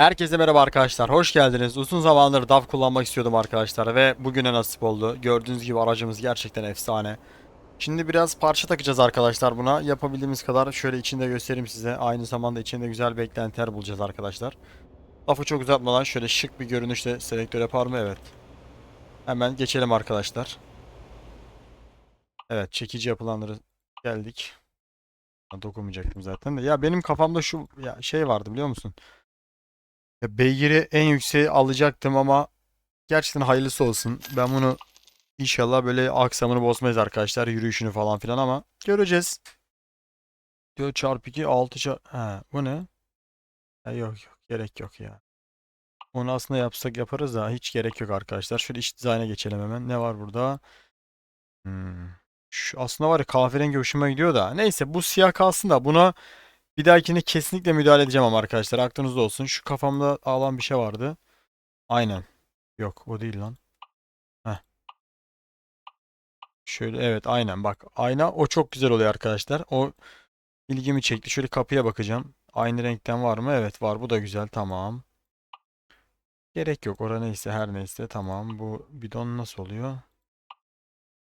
Herkese merhaba arkadaşlar. Hoş geldiniz. Uzun zamandır DAV kullanmak istiyordum arkadaşlar ve bugüne nasip oldu. Gördüğünüz gibi aracımız gerçekten efsane. Şimdi biraz parça takacağız arkadaşlar buna. Yapabildiğimiz kadar şöyle içinde göstereyim size. Aynı zamanda içinde güzel beklentiler bulacağız arkadaşlar. Lafı çok uzatmadan şöyle şık bir görünüşte selektör yapar mı? Evet. Hemen geçelim arkadaşlar. Evet çekici yapılanları geldik. Dokunmayacaktım zaten de. Ya benim kafamda şu ya şey vardı biliyor musun? Ya beygiri en yükseği alacaktım ama gerçekten hayırlısı olsun. Ben bunu inşallah böyle aksamını bozmayız arkadaşlar. Yürüyüşünü falan filan ama göreceğiz. 4 çarpı 2 6 çarpı... Ha, bu ne? Ha, yok yok gerek yok ya. Onu aslında yapsak yaparız da hiç gerek yok arkadaşlar. Şöyle iç dizayna geçelim hemen. Ne var burada? Hmm. Şu aslında var ya kahverengi hoşuma gidiyor da. Neyse bu siyah kalsın da buna bir dahakine kesinlikle müdahale edeceğim ama arkadaşlar aklınızda olsun. Şu kafamda ağlan bir şey vardı. Aynen. Yok o değil lan. Heh. Şöyle evet aynen bak. Ayna o çok güzel oluyor arkadaşlar. O ilgimi çekti. Şöyle kapıya bakacağım. Aynı renkten var mı? Evet var. Bu da güzel. Tamam. Gerek yok. Ora neyse her neyse. Tamam. Bu bidon nasıl oluyor?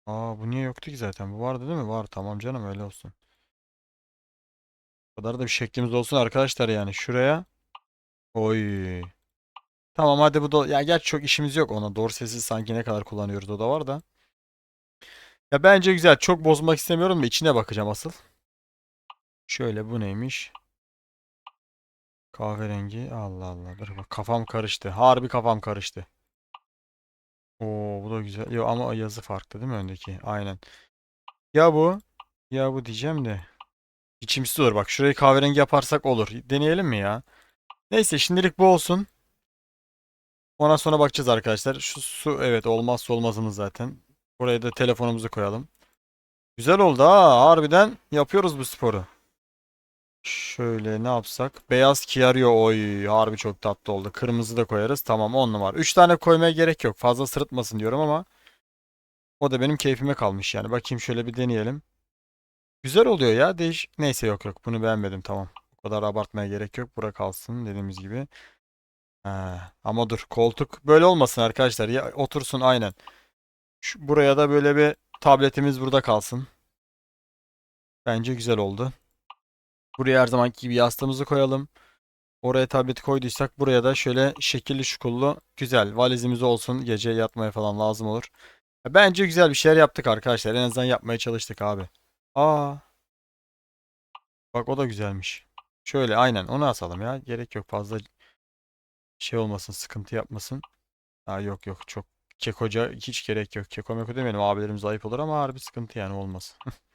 Aa bu niye yoktu ki zaten? Bu vardı değil mi? Var. Tamam canım öyle olsun. Kadar da bir şeklimiz olsun arkadaşlar yani. Şuraya. Oy. Tamam hadi bu da ya gerçi çok işimiz yok ona. Dorsesi sanki ne kadar kullanıyoruz o da var da. Ya bence güzel. Çok bozmak istemiyorum da içine bakacağım asıl. Şöyle bu neymiş? Kahverengi. Allah Allah. Dur bak kafam karıştı. Harbi kafam karıştı. Oo bu da güzel. Yo ama yazı farklı değil mi öndeki? Aynen. Ya bu ya bu diyeceğim de. İçimsiz olur. Bak şurayı kahverengi yaparsak olur. Deneyelim mi ya? Neyse şimdilik bu olsun. Ona sonra bakacağız arkadaşlar. Şu su evet olmazsa olmazımız zaten. Buraya da telefonumuzu koyalım. Güzel oldu ha. Harbiden yapıyoruz bu sporu. Şöyle ne yapsak? Beyaz Kiario oy harbi çok tatlı oldu. Kırmızı da koyarız. Tamam 10 numara. 3 tane koymaya gerek yok. Fazla sırıtmasın diyorum ama o da benim keyfime kalmış yani. Bakayım şöyle bir deneyelim. Güzel oluyor ya. Değiş Neyse yok yok. Bunu beğenmedim tamam. O kadar abartmaya gerek yok. Bura kalsın dediğimiz gibi. Ha, ama dur koltuk böyle olmasın arkadaşlar. Ya otursun aynen. Şu, buraya da böyle bir tabletimiz burada kalsın. Bence güzel oldu. Buraya her zamanki gibi yastığımızı koyalım. Oraya tableti koyduysak buraya da şöyle şekilli şukullu güzel valizimiz olsun. Gece yatmaya falan lazım olur. Bence güzel bir şeyler yaptık arkadaşlar. En azından yapmaya çalıştık abi. Aa. Bak o da güzelmiş. Şöyle aynen onu asalım ya. Gerek yok fazla şey olmasın, sıkıntı yapmasın. Ha yok yok çok kekoca hiç gerek yok. Keko meko demeyelim abilerimiz ayıp olur ama harbi sıkıntı yani olmaz.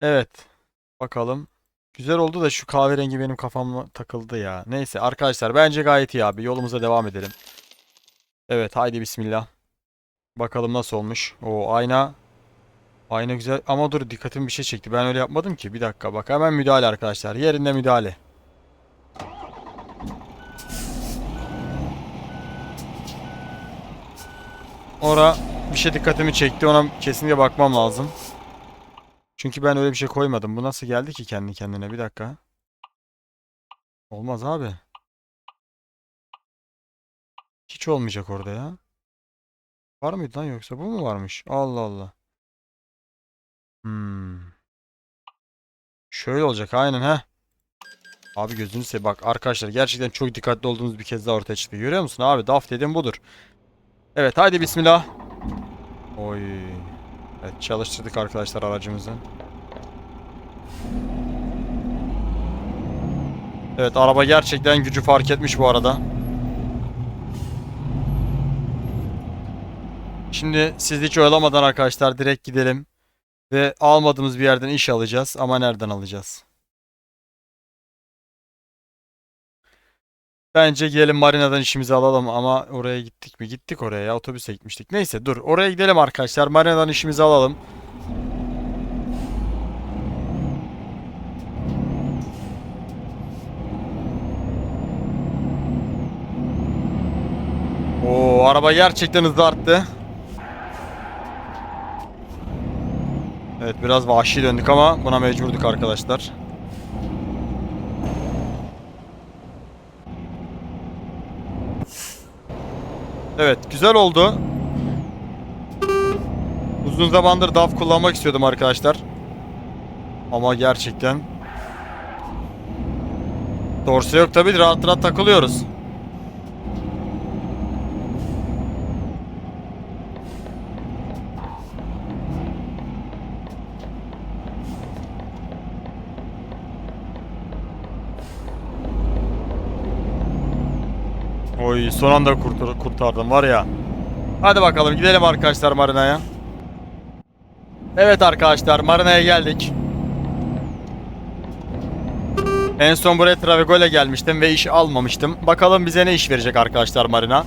Evet. Bakalım. Güzel oldu da şu kahverengi benim kafama takıldı ya. Neyse arkadaşlar bence gayet iyi abi. Yolumuza devam edelim. Evet haydi bismillah. Bakalım nasıl olmuş. O ayna. Ayna güzel ama dur dikkatimi bir şey çekti. Ben öyle yapmadım ki. Bir dakika bak hemen müdahale arkadaşlar. Yerinde müdahale. Ora bir şey dikkatimi çekti. Ona kesinlikle bakmam lazım. Çünkü ben öyle bir şey koymadım. Bu nasıl geldi ki kendi kendine? Bir dakika. Olmaz abi. Hiç olmayacak orada ya. Var mıydı lan yoksa bu mu varmış? Allah Allah. Hmm. Şöyle olacak aynen ha. Abi gözünü seveyim. Bak arkadaşlar gerçekten çok dikkatli olduğumuz bir kez daha ortaya çıktı. Görüyor musun abi? DAF dedim budur. Evet haydi bismillah. Oy. Evet çalıştırdık arkadaşlar aracımızı. Evet araba gerçekten gücü fark etmiş bu arada. Şimdi siz hiç oyalamadan arkadaşlar direkt gidelim. Ve almadığımız bir yerden iş alacağız. Ama nereden alacağız? Bence gelin marinadan işimizi alalım ama oraya gittik mi? Gittik oraya ya otobüse gitmiştik. Neyse dur oraya gidelim arkadaşlar. Marinadan işimizi alalım. Oo araba gerçekten hızlı arttı. Evet biraz vahşi döndük ama buna mecburduk arkadaşlar. Evet güzel oldu. Uzun zamandır DAF kullanmak istiyordum arkadaşlar. Ama gerçekten Dorsa yok tabi rahat rahat takılıyoruz. Oy son anda kurtar kurtardım var ya. Hadi bakalım gidelim arkadaşlar marinaya. Evet arkadaşlar marinaya geldik. En son buraya Travego ile gelmiştim ve iş almamıştım. Bakalım bize ne iş verecek arkadaşlar marina.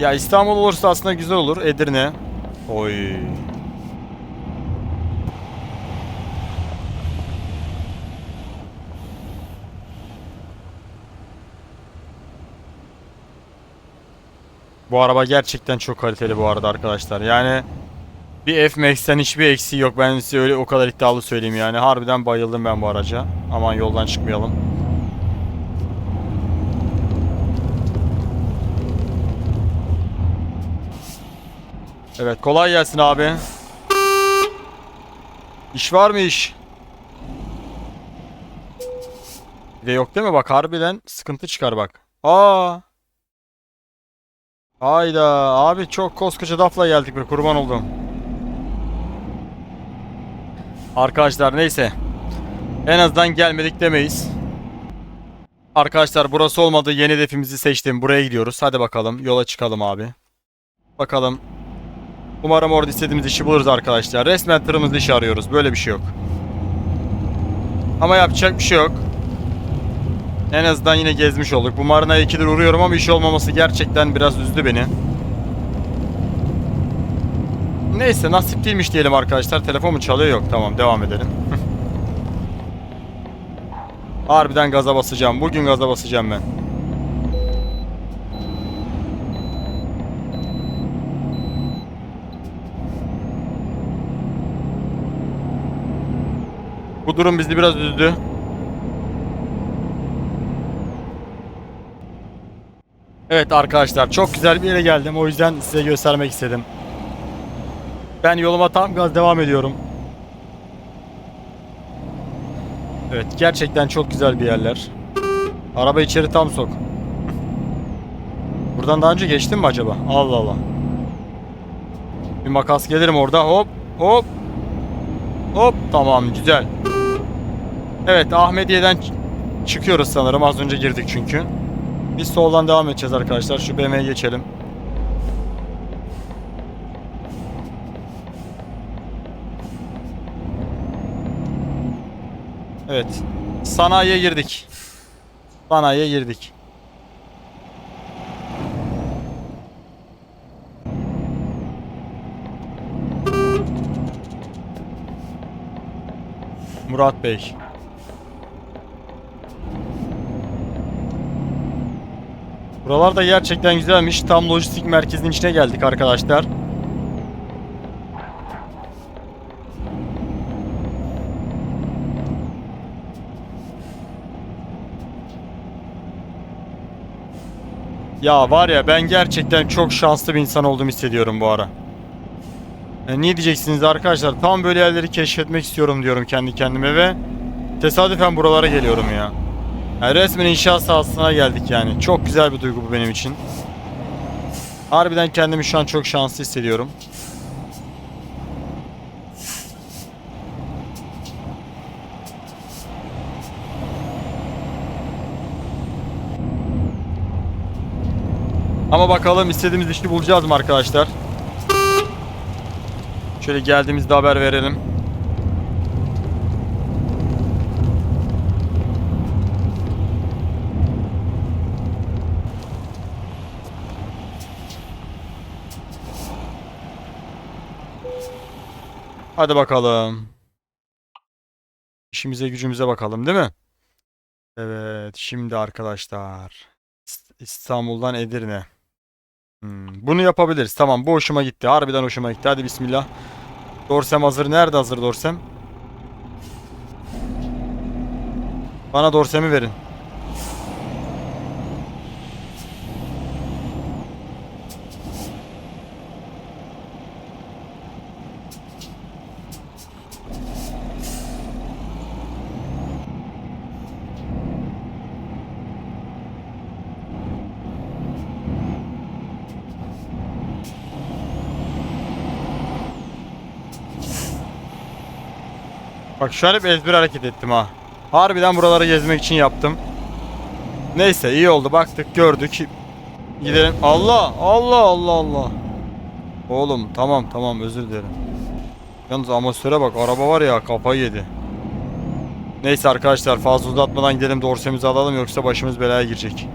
Ya İstanbul olursa aslında güzel olur. Edirne. Oy. Bu araba gerçekten çok kaliteli bu arada arkadaşlar. Yani bir F-Max'ten hiçbir eksiği yok. Ben size öyle o kadar iddialı söyleyeyim yani. Harbiden bayıldım ben bu araca. Aman yoldan çıkmayalım. Evet kolay gelsin abi. İş var mı iş? Bir de yok değil mi? Bak harbiden sıkıntı çıkar bak. Aa. Hayda abi çok koskoca dafla geldik be kurban oldum. Arkadaşlar neyse. En azından gelmedik demeyiz. Arkadaşlar burası olmadı. Yeni hedefimizi seçtim. Buraya gidiyoruz. Hadi bakalım. Yola çıkalım abi. Bakalım. Umarım orada istediğimiz işi buluruz arkadaşlar. Resmen tırımızda işi arıyoruz. Böyle bir şey yok. Ama yapacak bir şey yok. En azından yine gezmiş olduk. Bu marinaya ikidir uğruyorum ama iş olmaması gerçekten biraz üzdü beni. Neyse nasip değilmiş diyelim arkadaşlar. Telefon mu çalıyor? Yok tamam devam edelim. Harbiden gaza basacağım. Bugün gaza basacağım ben. Bu durum bizi biraz üzdü. Evet arkadaşlar çok güzel bir yere geldim. O yüzden size göstermek istedim. Ben yoluma tam gaz devam ediyorum. Evet gerçekten çok güzel bir yerler. Araba içeri tam sok. Buradan daha önce geçtim mi acaba? Allah Allah. Bir makas gelirim orada. Hop hop. Hop tamam güzel. Evet Ahmediye'den çıkıyoruz sanırım. Az önce girdik çünkü. Biz soldan devam edeceğiz arkadaşlar. Şu BM'ye geçelim. Evet. Sanayiye girdik. Sanayiye girdik. Murat Bey. Buralar da gerçekten güzelmiş. Tam lojistik merkezinin içine geldik arkadaşlar. Ya var ya ben gerçekten çok şanslı bir insan olduğumu hissediyorum bu ara. E, niye diyeceksiniz arkadaşlar? Tam böyle yerleri keşfetmek istiyorum diyorum kendi kendime ve tesadüfen buralara geliyorum ya. Yani resmen inşaat sahasına geldik yani. Çok güzel bir duygu bu benim için. Harbiden kendimi şu an çok şanslı hissediyorum. Ama bakalım istediğimiz işi bulacağız mı arkadaşlar? Şöyle geldiğimizde haber verelim. Hadi bakalım. İşimize gücümüze bakalım değil mi? Evet şimdi arkadaşlar. İst- İstanbul'dan Edirne. Hmm, bunu yapabiliriz. Tamam bu hoşuma gitti. Harbiden hoşuma gitti. Hadi bismillah. Dorsem hazır. Nerede hazır Dorsem? Bana Dorsem'i verin. Şu an hep ezber hareket ettim ha. Harbiden buraları gezmek için yaptım. Neyse iyi oldu baktık gördük. Gidelim. Allah Allah Allah Allah. Oğlum tamam tamam özür dilerim. Yalnız amatör'e bak araba var ya kafayı yedi. Neyse arkadaşlar fazla uzatmadan gidelim dorsemizi alalım yoksa başımız belaya girecek.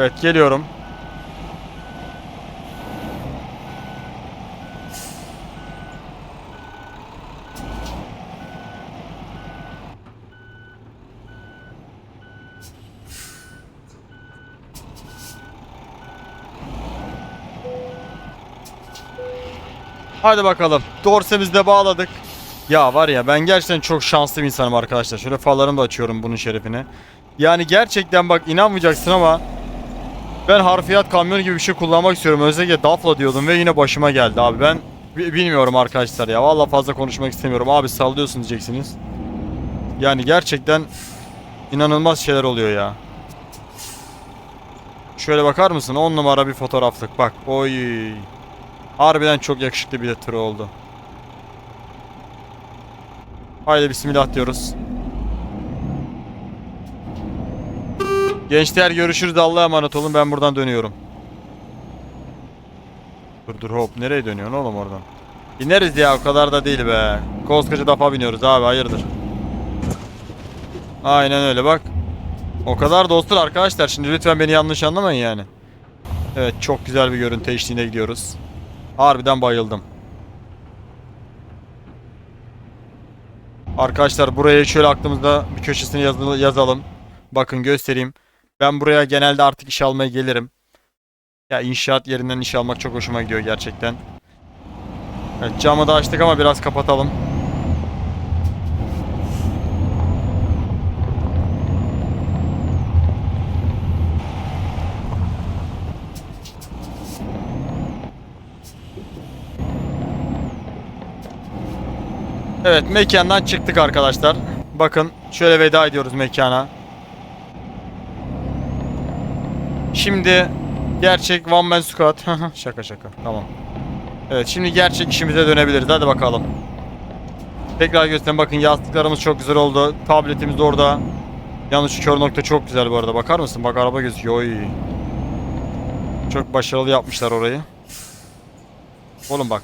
Evet geliyorum. Hadi bakalım. Dorsemizi de bağladık. Ya var ya ben gerçekten çok şanslı bir insanım arkadaşlar. Şöyle farlarımı da açıyorum bunun şerefine. Yani gerçekten bak inanmayacaksın ama ben harfiyat kamyonu gibi bir şey kullanmak istiyorum. Özellikle Dafla diyordum ve yine başıma geldi abi. Ben bi- bilmiyorum arkadaşlar ya. Vallahi fazla konuşmak istemiyorum. Abi sallıyorsun diyeceksiniz. Yani gerçekten inanılmaz şeyler oluyor ya. Şöyle bakar mısın? 10 numara bir fotoğraflık. Bak. Oy. Harbiden çok yakışıklı bir tır oldu. Haydi bismillah diyoruz. Gençler görüşürüz. Allah'a emanet olun. Ben buradan dönüyorum. Dur dur hop. Nereye dönüyorsun oğlum oradan? İneriz ya o kadar da değil be. Koskoca dafa biniyoruz abi hayırdır. Aynen öyle bak. O kadar dostur arkadaşlar. Şimdi lütfen beni yanlış anlamayın yani. Evet çok güzel bir görüntü eşliğinde gidiyoruz. Harbiden bayıldım. Arkadaşlar buraya şöyle aklımızda bir köşesine yazı- yazalım. Bakın göstereyim. Ben buraya genelde artık iş almaya gelirim. Ya inşaat yerinden iş almak çok hoşuma gidiyor gerçekten. Evet camı da açtık ama biraz kapatalım. Evet mekandan çıktık arkadaşlar. Bakın şöyle veda ediyoruz mekana. Şimdi gerçek one man squad. şaka şaka tamam. Evet şimdi gerçek işimize dönebiliriz. Hadi bakalım. Tekrar göstereyim. Bakın yastıklarımız çok güzel oldu. Tabletimiz de orada. Yalnız şu kör nokta çok güzel bu arada. Bakar mısın? Bak araba gözüküyor. Oy. Çok başarılı yapmışlar orayı. Oğlum bak.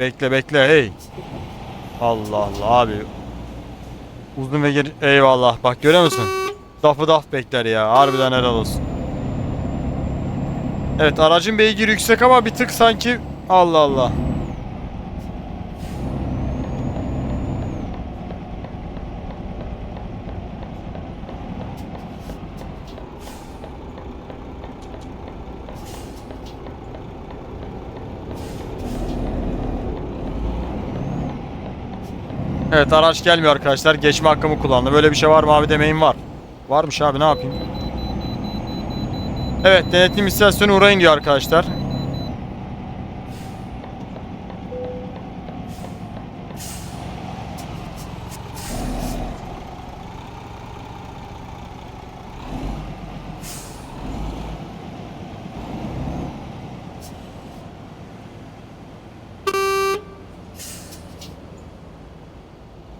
Bekle bekle hey. Allah Allah abi. Uzun ve geri... Eyvallah. Bak görüyor musun? Dafı daf bekler ya. Harbiden helal olsun. Evet aracın beygiri yüksek ama bir tık sanki... Allah Allah. Evet araç gelmiyor arkadaşlar. Geçme hakkımı kullandım. Böyle bir şey var mı abi demeyin var. Varmış abi ne yapayım? Evet denetim istasyonu uğrayın diyor arkadaşlar.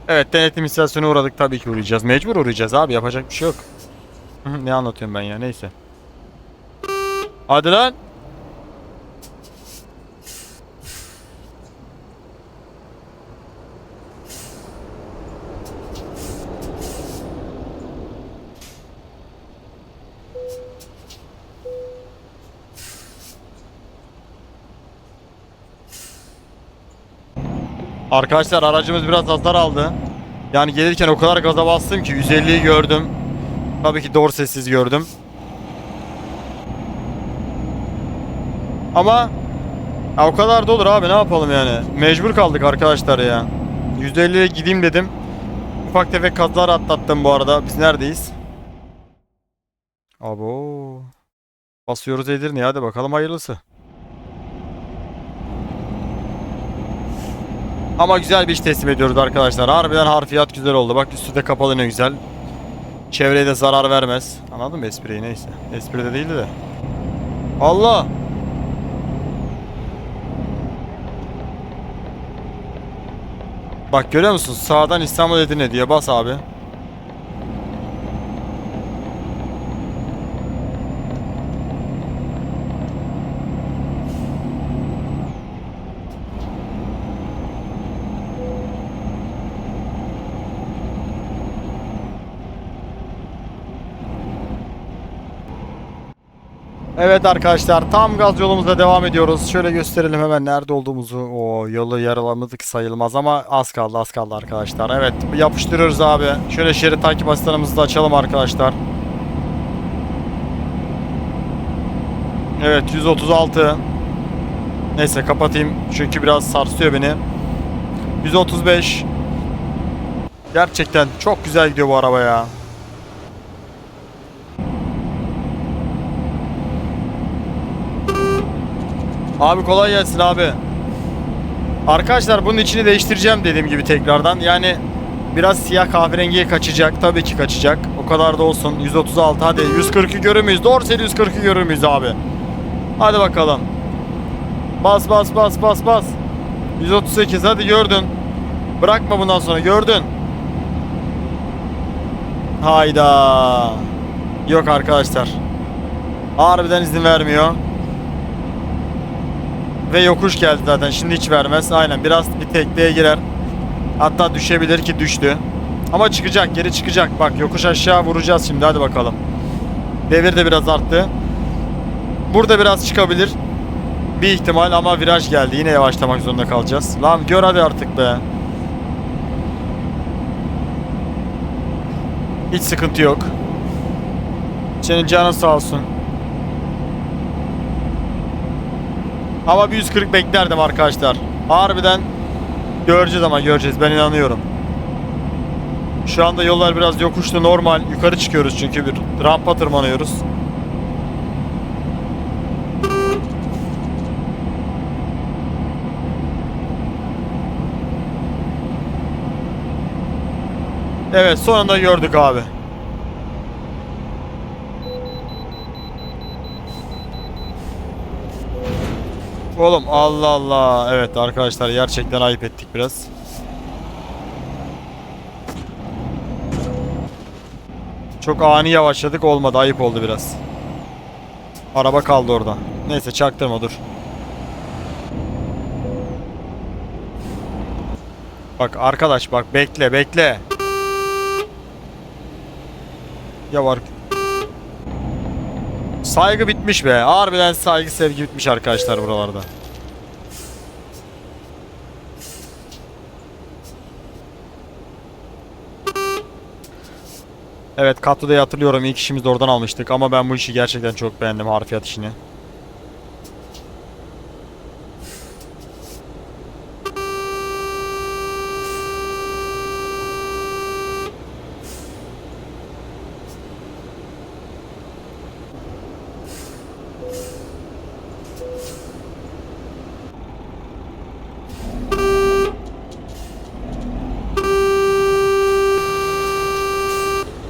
Evet denetim istasyonu uğradık tabii ki uğrayacağız. Mecbur uğrayacağız abi yapacak bir şey yok. Ne anlatıyorum ben ya neyse. Hadi lan. Arkadaşlar aracımız biraz hasar aldı. Yani gelirken o kadar gaza bastım ki 150'yi gördüm. Tabii ki doğru sessiz gördüm. Ama ya o kadar da olur abi ne yapalım yani. Mecbur kaldık arkadaşlar ya. 150'ye gideyim dedim. Ufak tefek kazalar atlattım bu arada. Biz neredeyiz? Abo. Basıyoruz Edirne'ye hadi bakalım hayırlısı. Ama güzel bir iş teslim ediyoruz arkadaşlar. Harbiden harfiyat güzel oldu. Bak üstü de kapalı ne güzel. Çevreye de zarar vermez. Anladın mı espriyi neyse. Espri de değildi de. Allah! Bak görüyor musun? Sağdan İstanbul Edirne diye bas abi. Evet arkadaşlar tam gaz yolumuza devam ediyoruz. Şöyle gösterelim hemen nerede olduğumuzu. O yolu yaralamadık sayılmaz ama az kaldı az kaldı arkadaşlar. Evet yapıştırıyoruz abi. Şöyle şerit takip asistanımızı da açalım arkadaşlar. Evet 136. Neyse kapatayım çünkü biraz sarsıyor beni. 135. Gerçekten çok güzel gidiyor bu araba ya. Abi kolay gelsin abi. Arkadaşlar bunun içini değiştireceğim dediğim gibi tekrardan. Yani biraz siyah kahverengiye kaçacak. Tabii ki kaçacak. O kadar da olsun. 136 hadi 140'ı görür müyüz? Dorseli 140'ı görür müyüz abi? Hadi bakalım. Bas bas bas bas bas. 138 hadi gördün. Bırakma bundan sonra gördün. Hayda. Yok arkadaşlar. Harbiden izin vermiyor. Ve yokuş geldi zaten. Şimdi hiç vermez. Aynen biraz bir tekneye girer. Hatta düşebilir ki düştü. Ama çıkacak. Geri çıkacak. Bak yokuş aşağı vuracağız şimdi. Hadi bakalım. Devir de biraz arttı. Burada biraz çıkabilir. Bir ihtimal ama viraj geldi. Yine yavaşlamak zorunda kalacağız. Lan gör hadi artık be. Hiç sıkıntı yok. Senin canın sağ olsun. Ama bir 140 beklerdim arkadaşlar. Harbiden göreceğiz ama göreceğiz. Ben inanıyorum. Şu anda yollar biraz yokuşlu normal. Yukarı çıkıyoruz çünkü bir rampa tırmanıyoruz. Evet sonunda gördük abi. Oğlum Allah Allah. Evet arkadaşlar gerçekten ayıp ettik biraz. Çok ani yavaşladık olmadı ayıp oldu biraz. Araba kaldı orada. Neyse çaktırma dur. Bak arkadaş bak bekle bekle. Ya var. Saygı bitmiş be. Harbiden saygı sevgi bitmiş arkadaşlar buralarda. Evet Katlı'da hatırlıyorum ilk işimizi oradan almıştık ama ben bu işi gerçekten çok beğendim harfiyat işini.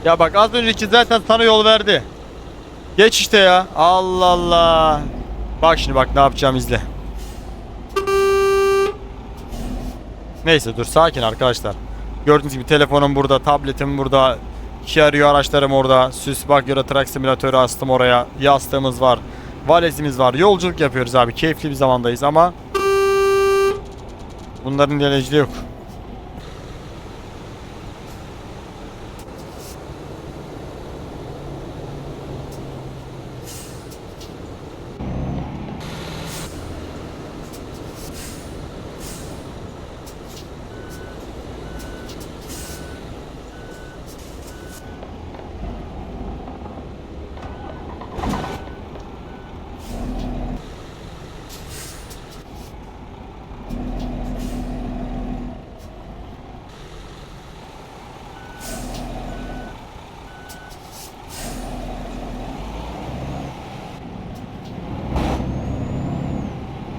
Ya bak az önceki zaten sana yol verdi. Geç işte ya. Allah Allah. Bak şimdi bak ne yapacağım izle. Neyse dur sakin arkadaşlar. Gördüğünüz gibi telefonum burada, tabletim burada. İki arıyor araçlarım orada. Süs bak yara trak simülatörü astım oraya. Yastığımız var. Valezimiz var. Yolculuk yapıyoruz abi. Keyifli bir zamandayız ama bunların dereceli yok.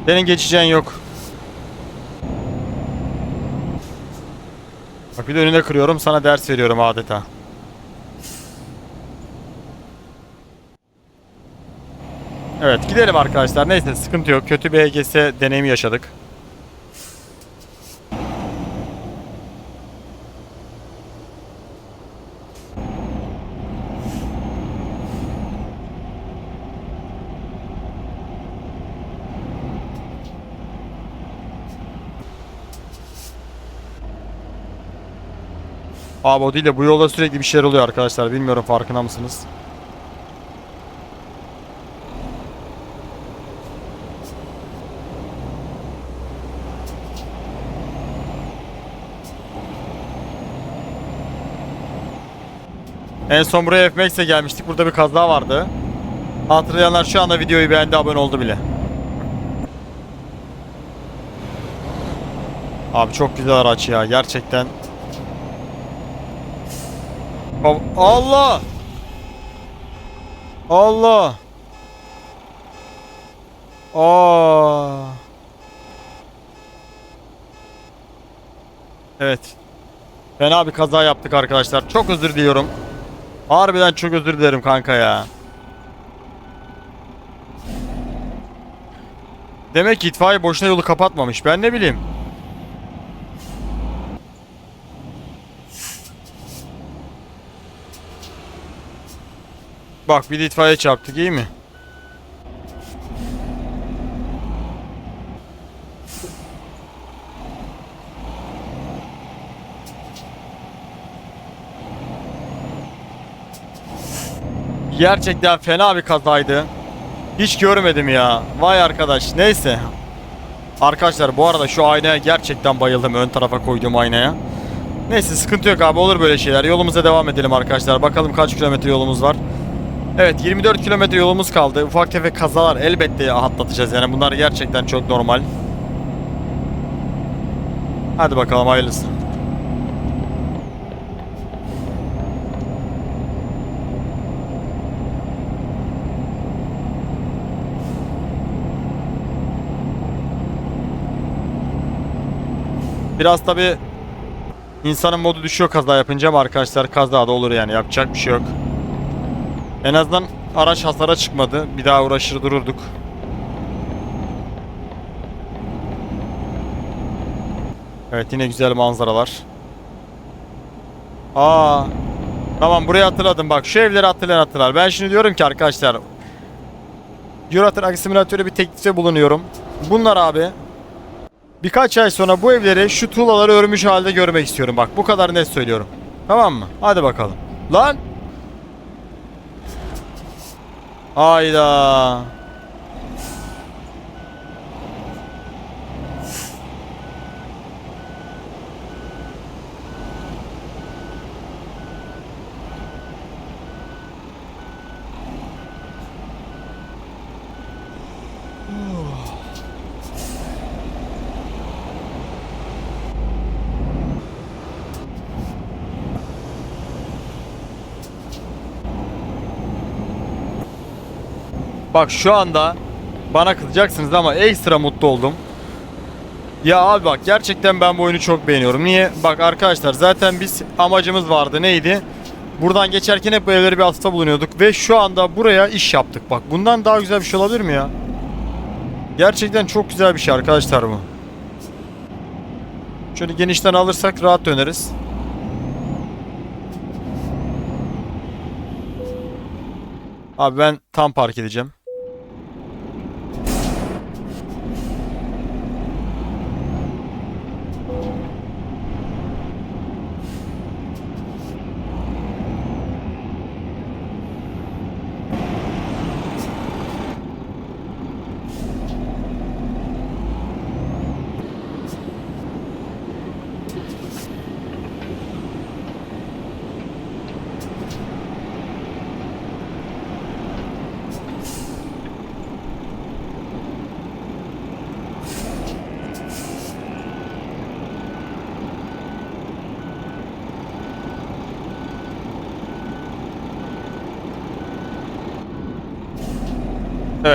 Senin geçeceğin yok. Bak bir de önüne kırıyorum sana ders veriyorum adeta. Evet gidelim arkadaşlar. Neyse sıkıntı yok. Kötü bir EGS deneyimi yaşadık. Abi o değil de bu yolda sürekli bir şeyler oluyor arkadaşlar. Bilmiyorum farkında mısınız? En son buraya FMX'e gelmiştik. Burada bir kaza vardı. Hatırlayanlar şu anda videoyu beğendi, abone oldu bile. Abi çok güzel araç ya. Gerçekten Al- Allah! Allah! Aa! Evet. Fena bir kaza yaptık arkadaşlar. Çok özür diliyorum. Harbiden çok özür dilerim kanka ya. Demek ki itfaiye boşuna yolu kapatmamış. Ben ne bileyim. Bak bir de itfaiye çarptık iyi mi? Gerçekten fena bir kazaydı. Hiç görmedim ya. Vay arkadaş. Neyse. Arkadaşlar bu arada şu aynaya gerçekten bayıldım. Ön tarafa koyduğum aynaya. Neyse sıkıntı yok abi olur böyle şeyler. Yolumuza devam edelim arkadaşlar. Bakalım kaç kilometre yolumuz var. Evet 24 kilometre yolumuz kaldı. Ufak tefek kazalar elbette atlatacağız. Yani bunlar gerçekten çok normal. Hadi bakalım hayırlısı. Biraz tabi insanın modu düşüyor kaza yapınca ama arkadaşlar kaza da olur yani yapacak bir şey yok. En azından araç hasara çıkmadı. Bir daha uğraşır dururduk. Evet yine güzel manzaralar. Aa. Tamam burayı hatırladım bak şu evleri hatırlayan hatırlar. Ben şimdi diyorum ki arkadaşlar Euro Truck Simülatörü bir teklifte bulunuyorum. Bunlar abi birkaç ay sonra bu evleri şu tuğlaları örmüş halde görmek istiyorum. Bak bu kadar net söylüyorum. Tamam mı? Hadi bakalım. Lan! Hayda. Bak şu anda bana kızacaksınız ama ekstra mutlu oldum. Ya abi bak gerçekten ben bu oyunu çok beğeniyorum. Niye? Bak arkadaşlar zaten biz amacımız vardı neydi? Buradan geçerken hep bu evlere bir atıfta bulunuyorduk ve şu anda buraya iş yaptık. Bak bundan daha güzel bir şey olabilir mi ya? Gerçekten çok güzel bir şey arkadaşlar bu. Şöyle genişten alırsak rahat döneriz. Abi ben tam park edeceğim.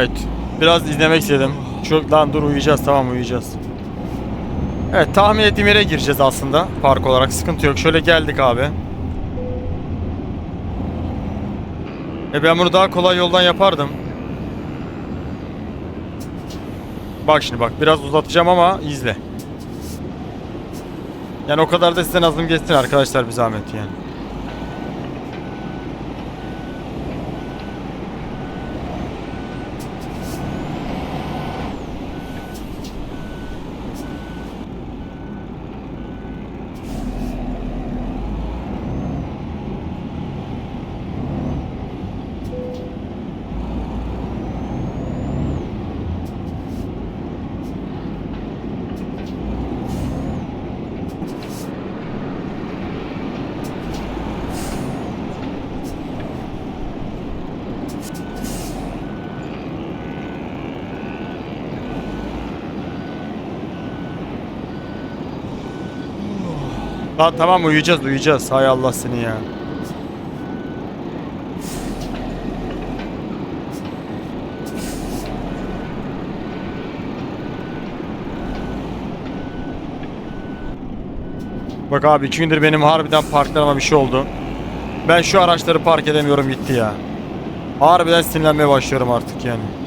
Evet. Biraz izlemek istedim. Çok lan dur uyuyacağız tamam uyuyacağız. Evet tahmin ettiğim yere gireceğiz aslında. Park olarak sıkıntı yok. Şöyle geldik abi. E ben bunu daha kolay yoldan yapardım. Bak şimdi bak biraz uzatacağım ama izle. Yani o kadar da sizden azım geçsin arkadaşlar bir zahmet yani. Lan tamam uyuyacağız uyuyacağız. Hay Allah seni ya. Bak abi iki gündür benim harbiden parklarıma bir şey oldu. Ben şu araçları park edemiyorum gitti ya. Harbiden sinirlenmeye başlıyorum artık yani.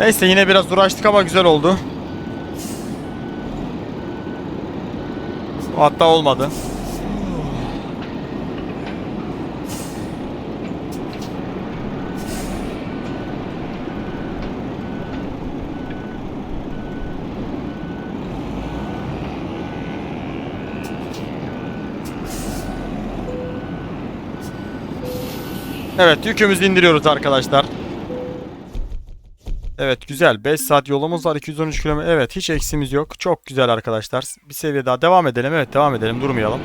Neyse yine biraz uğraştık ama güzel oldu. Hatta olmadı. Evet yükümüzü indiriyoruz arkadaşlar. Evet güzel. 5 saat yolumuz var. 213 kilometre. Evet hiç eksimiz yok. Çok güzel arkadaşlar. Bir seviye daha devam edelim. Evet devam edelim. Durmayalım.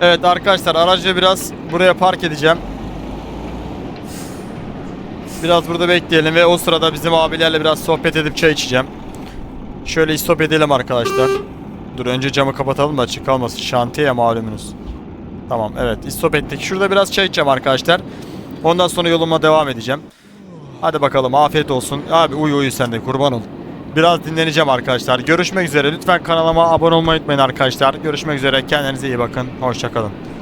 Evet arkadaşlar aracı biraz buraya park edeceğim. Biraz burada bekleyelim ve o sırada bizim abilerle biraz sohbet edip çay içeceğim. Şöyle istop edelim arkadaşlar. Dur önce camı kapatalım da açık kalmasın. Şantiye malumunuz. Tamam evet istop ettik. Şurada biraz çay içeceğim arkadaşlar. Ondan sonra yoluma devam edeceğim. Hadi bakalım afiyet olsun. Abi uyu uyu sen de kurban ol. Biraz dinleneceğim arkadaşlar. Görüşmek üzere. Lütfen kanalıma abone olmayı unutmayın arkadaşlar. Görüşmek üzere. Kendinize iyi bakın. Hoşçakalın.